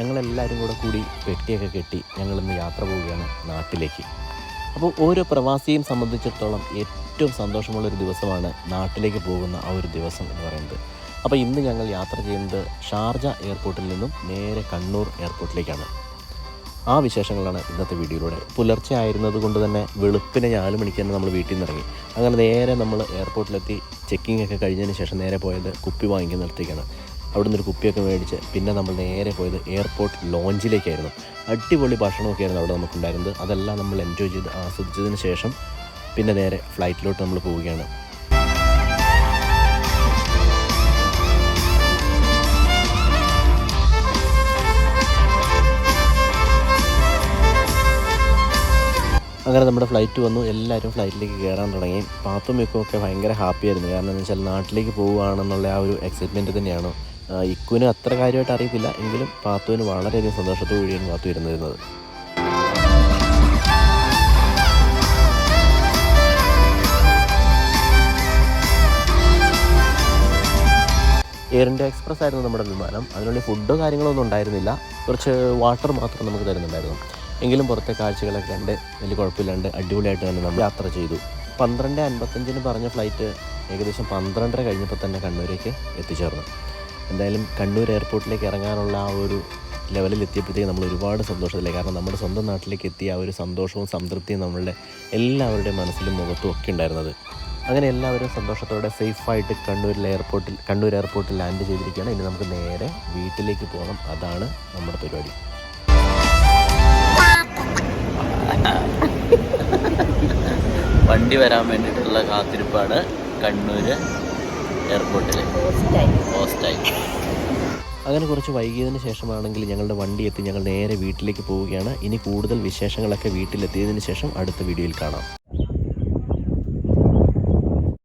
ഞങ്ങളെല്ലാവരും കൂടെ കൂടി പെട്ടിയൊക്കെ കെട്ടി ഞങ്ങളിന്ന് യാത്ര പോവുകയാണ് നാട്ടിലേക്ക്. അപ്പോൾ ഓരോ പ്രവാസിയെയും സംബന്ധിച്ചിടത്തോളം ഏറ്റവും സന്തോഷമുള്ളൊരു ദിവസമാണ് നാട്ടിലേക്ക് പോകുന്ന ആ ഒരു ദിവസം എന്ന് പറയുന്നത്. അപ്പോൾ ഇന്ന് ഞങ്ങൾ യാത്ര ചെയ്യുന്നത് ഷാർജ എയർപോർട്ടിൽ നിന്നും നേരെ കണ്ണൂർ എയർപോർട്ടിലേക്കാണ്. ആ വിശേഷങ്ങളാണ് ഇന്നത്തെ വീഡിയോയിലൂടെ. പുലർച്ചെ ആയിരുന്നത് കൊണ്ട് തന്നെ വെളുപ്പിനെ നാല് മണിക്ക് തന്നെ നമ്മൾ വീട്ടിൽ നിന്ന് ഇറങ്ങി. അങ്ങനെ നേരെ നമ്മൾ എയർപോർട്ടിലെത്തി ചെക്കിംഗ് ഒക്കെ കഴിഞ്ഞതിന് ശേഷം നേരെ പോയത് കുപ്പി വാങ്ങിക്കുന്നിടത്തേക്കാണ് അവിടുന്ന് ഒരു കുപ്പിയൊക്കെ മേടിച്ച് പിന്നെ നമ്മൾ നേരെ പോയത് എയർപോർട്ട് ലോഞ്ചിലേക്കായിരുന്നു. അടിപൊളി ഭക്ഷണമൊക്കെ ആയിരുന്നു അവിടെ നമുക്കുണ്ടായിരുന്നത്. അതെല്ലാം നമ്മൾ എൻജോയ് ചെയ്ത് ആസ്വദിച്ചതിന് ശേഷം പിന്നെ നേരെ ഫ്ലൈറ്റിലോട്ട് നമ്മൾ പോവുകയാണ്. അങ്ങനെ നമ്മുടെ ഫ്ലൈറ്റ് വന്നു. എല്ലാവരും ഫ്ലൈറ്റിലേക്ക് കയറാൻ തുടങ്ങി. പാത്തുമിക്കും ഒക്കെ ഭയങ്കര ഹാപ്പിയായിരുന്നു കാരണം എന്ന് വെച്ചാൽ നാട്ടിലേക്ക് പോവുകയാണെന്നുള്ള ആ ഒരു എക്സൈറ്റ്മെന്റ് തന്നെയാണ്. ഇക്കുവിന് അത്ര കാര്യമായിട്ട് അറിയത്തില്ല. എങ്കിലും പാത്തുവിന് വളരെയധികം സന്തോഷത്തോടു കൂടിയാണ് പാത്തു ഇരുന്നിരുന്നത്. എയർ ഇന്ത്യ എക്സ്പ്രസ് ആയിരുന്നു നമ്മുടെ വിമാനം. അതിനുള്ളിൽ ഫുഡോ കാര്യങ്ങളോ ഒന്നും ഉണ്ടായിരുന്നില്ല. കുറച്ച് വാട്ടർ മാത്രം നമുക്ക് തരുന്നുണ്ടായിരുന്നു. എങ്കിലും പുറത്തെ കാഴ്ചകളൊക്കെ കണ്ട് വലിയ കുഴപ്പമില്ലാണ്ട് അടിപൊളിയായിട്ട് തന്നെ നമ്മൾ യാത്ര ചെയ്തു. പന്ത്രണ്ട് അൻപത്തഞ്ചിന് പറഞ്ഞ ഫ്ലൈറ്റ് ഏകദേശം പന്ത്രണ്ടര കഴിഞ്ഞപ്പോൾ തന്നെ കണ്ണൂരേക്ക് എത്തിച്ചേർന്നു. എന്തായാലും കണ്ണൂർ എയർപോർട്ടിലേക്ക് ഇറങ്ങാനുള്ള ആ ഒരു ലെവലിൽ എത്തിയപ്പോഴത്തേക്ക് നമ്മൾ ഒരുപാട് സന്തോഷത്തിലായി. കാരണം നമ്മുടെ സ്വന്തം നാട്ടിലേക്ക് എത്തിയ ആ ഒരു സന്തോഷവും സംതൃപ്തിയും നമ്മളുടെ എല്ലാവരുടെയും മനസ്സിലും മുഖത്തും ഒക്കെ ഉണ്ടായിരുന്നത്. അങ്ങനെ എല്ലാവരും സന്തോഷത്തോടെ സേഫായിട്ട് കണ്ണൂരിലെ എയർപോർട്ടിൽ കണ്ണൂർ എയർപോർട്ടിൽ ലാൻഡ് ചെയ്തിരിക്കുകയാണ്. ഇനി നമുക്ക് നേരെ വീട്ടിലേക്ക് പോകണം. അതാണ് നമ്മുടെ പരിപാടി. വണ്ടി വരാൻ വേണ്ടിയിട്ടുള്ള കാത്തിരിപ്പാണ് കണ്ണൂർ എയർപോർട്ടിൽ അങ്ങനെ കുറച്ച് വൈകിയതിന് ശേഷമാണെങ്കിൽ ഞങ്ങളുടെ വണ്ടി എത്തി ഞങ്ങൾ നേരെ വീട്ടിലേക്ക് പോവുകയാണ്. ഇനി കൂടുതൽ വിശേഷങ്ങളൊക്കെ വീട്ടിലെത്തിയതിന് ശേഷം അടുത്ത വീഡിയോയിൽ കാണാം.